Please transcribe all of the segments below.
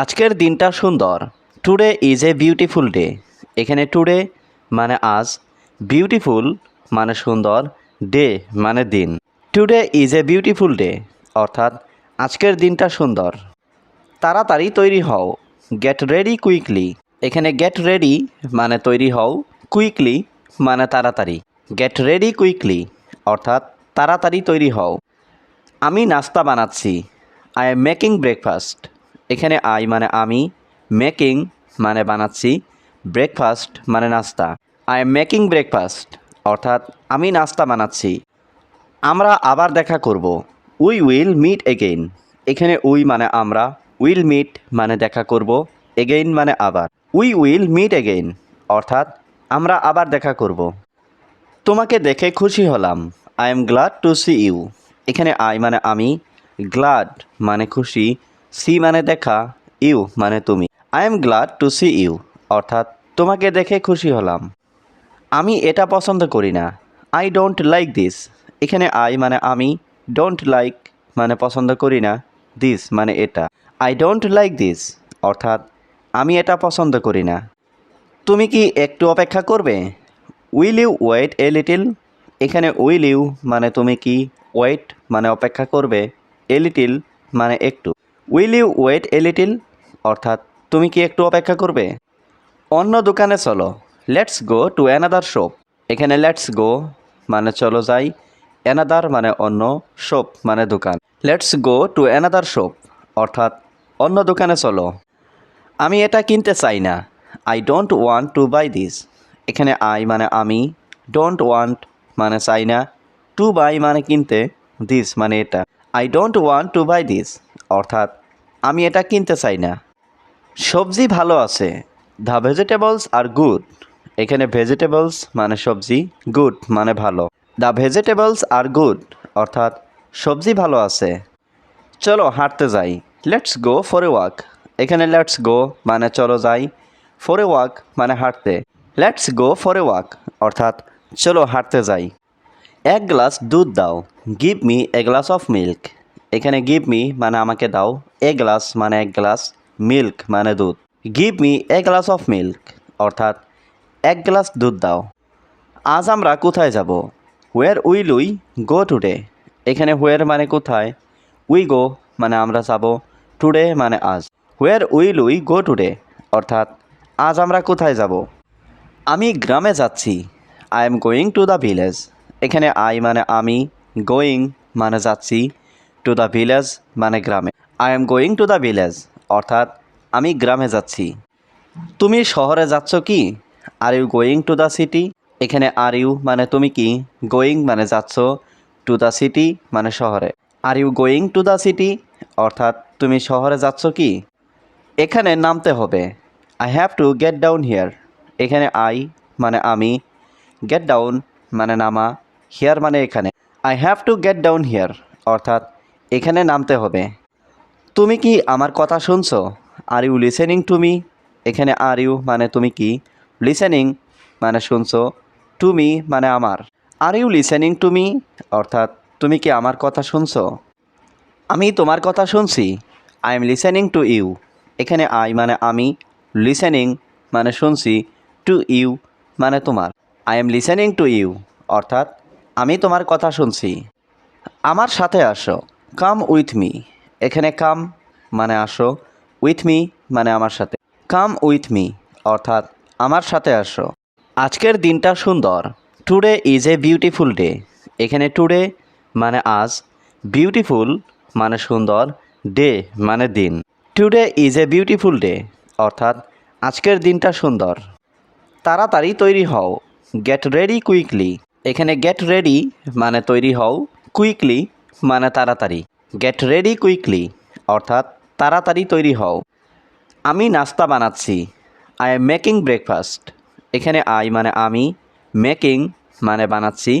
আজকের দিনটা সুন্দর। Today is a beautiful day এখানে টুডে মানে আজ। বিউটিফুল মানে সুন্দর। ডে মানে দিন। Today is a beautiful day অর্থাৎ আজকের দিনটা সুন্দর। তাড়াতাড়ি তৈরি হও। গেট রেডি কুইকলি এখানে গেট রেডি মানে তৈরি হও। কুইকলি মানে তাড়াতাড়ি। গেট রেডি কুইকলি অর্থাৎ তাড়াতাড়ি তৈরি হও। আমি নাস্তা বানাচ্ছি। আই এম মেকিং ব্রেকফাস্ট এখানে আই মানে আমি মেকিং মানে বানাচ্ছি ব্রেকফাস্ট মানে নাস্তা। আই এম মেকিং ব্রেকফাস্ট অর্থাৎ আমি নাস্তা বানাচ্ছি। আমরা আবার দেখা করব উই উইল মিট এগেইন এখানে উই মানে আমরা উইল মিট মানে দেখা করব এগেইন মানে আবার। উই উইল মিট এগেইন অর্থাৎ আমরা আবার দেখা করব। তোমাকে দেখে খুশি হলাম I am glad to see you এখানে আই মানে আমি গ্লাড মানে খুশি সি মানে দেখা, ইউ মানে তুমি। I am glad to see you অর্থাৎ তোমাকে দেখে খুশি হলাম। আমি এটা পছন্দ করি না। আই ডোন্ট লাইক দিস এখানে আই মানে আমি ডোন্ট লাইক মানে পছন্দ করি না। দিস মানে এটা। আই ডোন্ট লাইক দিস অর্থাৎ আমি এটা পছন্দ করি না। তুমি কি একটু অপেক্ষা করবে? Will you wait a little এখানে উইল ইউ মানে তুমি কি ওয়েট মানে অপেক্ষা করবে এ লিটিল মানে একটু। Will you wait a little অর্থাৎ, তুমি কি একটু অপেক্ষা করবে? অন্য দোকানে চলো। Let's go to another shop এখানে লেটস গো মানে চলো যাই। অ্যানাদার মানে অন্য শপ মানে দোকান। Let's go to another shop অর্থাৎ, অন্য দোকানে চলো। আমি এটা কিনতে চাই না। I don't want to buy this এখানে আই মানে আমি ডোন্ট ওয়ান্ট মানে চাই না। টু বাই মানে কিনতে দিস মানে এটা। I don't want to buy this অর্থাৎ, আমি এটা কিনতে চাই না। সবজি ভালো আছে। দ্য ভেজিটেবলস আর গুড এখানে ভেজিটেবলস মানে সবজি গুড মানে ভালো। দ্য ভেজিটেবলস আর গুড অর্থাৎ সবজি ভালো আছে। চলো হাঁটতে যাই। Let's go for a walk এখানে লেটস গো মানে চলো যাই। ফর এ ওয়াক মানে হাঁটতে। Let's go for a walk অর্থাৎ চলো হাঁটতে যাই। এক গ্লাস দুধ দাও। Give me a glass of milk এখানে গিভ মি মানে আমাকে দাও এ গ্লাস মানে এক গ্লাস মিল্ক মানে দুধ। Give me a glass of milk অর্থাৎ এক গ্লাস দুধ দাও। আজ আমরা কোথায় যাব? Where will we go today এখানে হোয়ার মানে কোথায়? উই গো মানে আমরা যাব টুডে মানে আজ। Where will we go today অর্থাৎ আজ আমরা কোথায় যাব? আমি গ্রামে যাচ্ছি। I am going to the village এখানে আই মানে আমি গোয়িং মানে যাচ্ছি। টু দ্য ভিলেজ মানে গ্রামে। I am going to the village অর্থাৎ আমি গ্রামে যাচ্ছি। তুমি শহরে যাচ্ছ কি? Are you going to the city এখানে আর ইউ মানে তুমি কি? গোয়িং মানে যাচ্ছ টু দ্য সিটি মানে শহরে। Are you going to the city অর্থাৎ তুমি শহরে যাচ্ছ কি? এখানে নামতে হবে। I have to get down here এখানে আই মানে আমি। গেট ডাউন মানে নামা। হিয়ার মানে এখানে। I have to get down here অর্থাৎ এখানে নামতে হবে। তুমি কি আমার কথা শুনছো? Are you listening to me এখানে আর ইউ মানে তুমি কি? লিসেনিং মানে শুনছো। টু মি মানে আমার। Are you listening to me অর্থাৎ তুমি কি আমার কথা শুনছো? আমি তোমার কথা শুনছি। I am listening to you এখানে আই মানে আমি। লিসেনিং মানে শুনছি। টু ইউ মানে তোমার। I am listening to you অর্থাৎ আমি তোমার কথা শুনছি। আমার সাথে আসো। কাম উইথ মি এখানে কাম মানে আসো উইথ মি মানে আমার সাথে। কাম উইথ মি অর্থাৎ আমার সাথে আসো। আজকের দিনটা সুন্দর। Today is a beautiful day এখানে টুডে মানে আজ। বিউটিফুল মানে সুন্দর। ডে মানে দিন। Today is a beautiful day অর্থাৎ আজকের দিনটা সুন্দর। তাড়াতাড়ি তৈরি হও। গেট রেডি কুইকলি এখানে গেট রেডি মানে তৈরি হও। কুইকলি মানে তাড়াতাড়ি। গেট রেডি কুইকলি অর্থাৎ তাড়াতাড়ি তৈরি হও। আমি নাস্তা বানাচ্ছি। আই এম মেকিং ব্রেকফাস্ট এখানে আই মানে আমি মেকিং মানে বানাচ্ছি।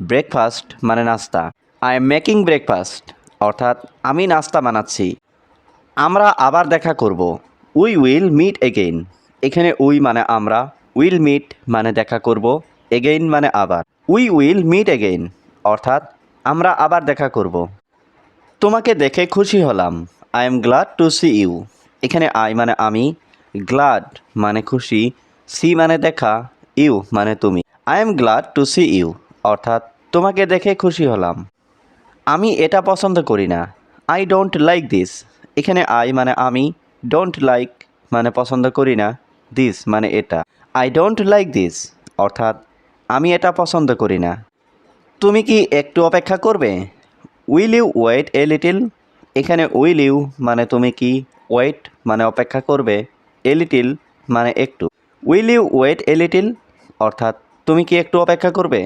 ব্রেকফাস্ট মানে নাস্তা। আই এম মেকিং ব্রেকফাস্ট অর্থাৎ আমি নাস্তা বানাচ্ছি। আমরা আবার দেখা করব। উই উইল মিট এগেইন এখানে উই মানে আমরা উইল মিট মানে দেখা করব। এগেইন মানে আবার। উই উইল মিট এগেইন অর্থাৎ আমরা আবার দেখা করব। তোমাকে দেখে খুশি হলাম। I am glad to see you এখানে আই মানে আমি গ্লাড মানে খুশি সি মানে দেখা ইউ মানে তুমি। I am glad to see you অর্থাৎ তোমাকে দেখে খুশি হলাম। আমি এটা পছন্দ করি না। আই ডোন্ট লাইক দিস এখানে আই মানে আমি ডোন্ট লাইক মানে পছন্দ করি না। দিস মানে এটা। আই ডোন্ট লাইক দিস অর্থাৎ আমি এটা পছন্দ করি না। তুমি কি একটু অপেক্ষা করবে? Will you wait a little এখানে উইল ইউ মানে তুমি কি? ওয়েট মানে অপেক্ষা করবে। এ লিটিল মানে একটু। Will you wait a little অর্থাৎ তুমি কি একটু অপেক্ষা করবে?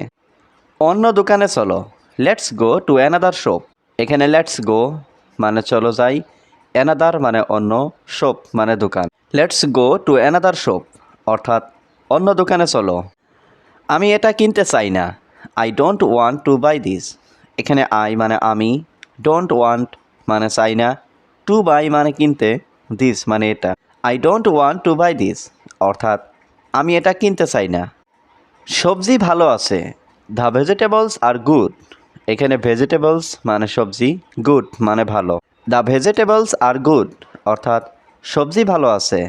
অন্য দোকানে চলো। Let's go to another shop এখানে লেটস গো মানে চলো যাই। অ্যানাদার মানে অন্য শপ মানে দোকান। Let's go to another shop অর্থাৎ অন্য দোকানে চলো। আমি এটা কিনতে চাই না। I don't want to buy this এখানে আই মানে আমি ডোন্ট ওয়ান্ট মানে চাই না টু বাই মানে কিনতে দিস মানে এটা। I don't want to buy this অর্থাৎ আমি এটা কিনতে চাই না। সবজি ভালো আছে দ্য ভেজিটেবলস আর গুড এখানে ভেজিটেবলস মানে সবজি গুড মানে ভালো। দ্য ভেজিটেবলস আর গুড অর্থাৎ সবজি ভালো আছে।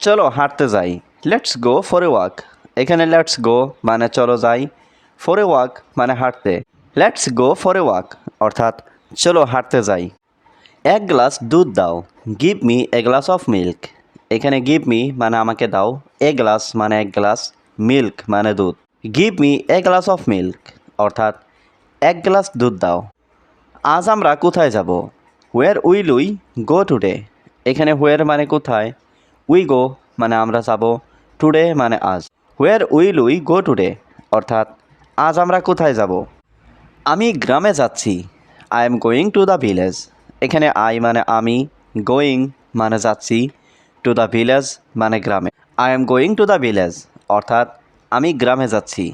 চলো হাঁটতে যাই। Let's go for a walk এখানে লেটস গো মানে চলো যাই। ফর এ ওয়াক মানে হাঁটতে। Let's go for a walk অর্থাৎ চলো হাঁটতে যাই। এক গ্লাস দুধ দাও give me a glass of milk এখানে গিভ মি মানে আমাকে দাও এ গ্লাস মানে এক গ্লাস মিল্ক মানে দুধ। Give me a glass of milk অর্থাৎ এক গ্লাস দুধ দাও। আজ আমরা কোথায় যাব? Where will we go today এখানে হোয়ার মানে কোথায়? উই গো মানে আমরা যাব টুডে মানে আজ। Where will we go today অর্থাৎ আজ আমরা কোথায় যাব? আমি গ্রামে যাচ্ছি। I am going to the village এখানে আই মানে আমি গোয়িং মানে যাচ্ছি। টু দ্য ভিলেজ মানে গ্রামে। I am going to the village অর্থাৎ, আমি গ্রামে যাচ্ছি।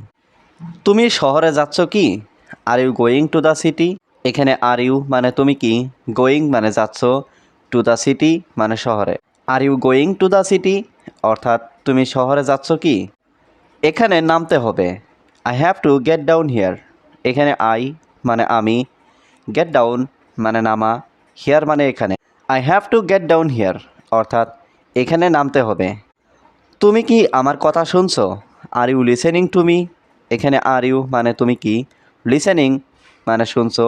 তুমি শহরে যাচ্ছ কি? Are you going to the city এখানে আর ইউ মানে তুমি কি? গোয়িং মানে যাচ্ছ। টু দ্য সিটি মানে শহরে। Are you going to the city অর্থাৎ, তুমি শহরে যাচ্ছ কি? এখানে নামতে হবে। I have to get down here এখানে আই মানে আমি। গেট ডাউন মানে নামা। হিয়ার মানে এখানে। I have to get down here অর্থাৎ এখানে নামতে হবে। তুমি কি আমার কথা শুনছো? Are you listening to me এখানে আর ইউ মানে তুমি কি? লিসেনিং মানে শুনছো।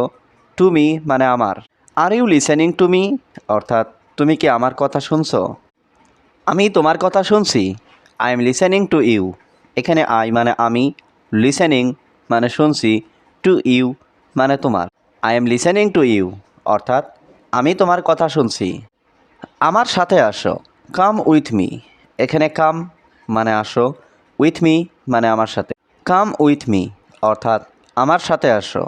টু মি মানে আমার। Are you listening to me অর্থাৎ তুমি কি আমার কথা শুনছো? আমি তোমার কথা শুনছি। I am listening to you এখানে আই মানে আমি। লিসেনিং মানে শুনছি টু ইউ মানে তোমার। I am listening to you অর্থাৎ আমি তোমার কথা শুনছি। আমার সাথে আসো কাম উইথ মি এখানে কাম মানে আসো উইথ মি মানে আমার সাথে। কাম উইথ মি অর্থাৎ আমার সাথে আসো।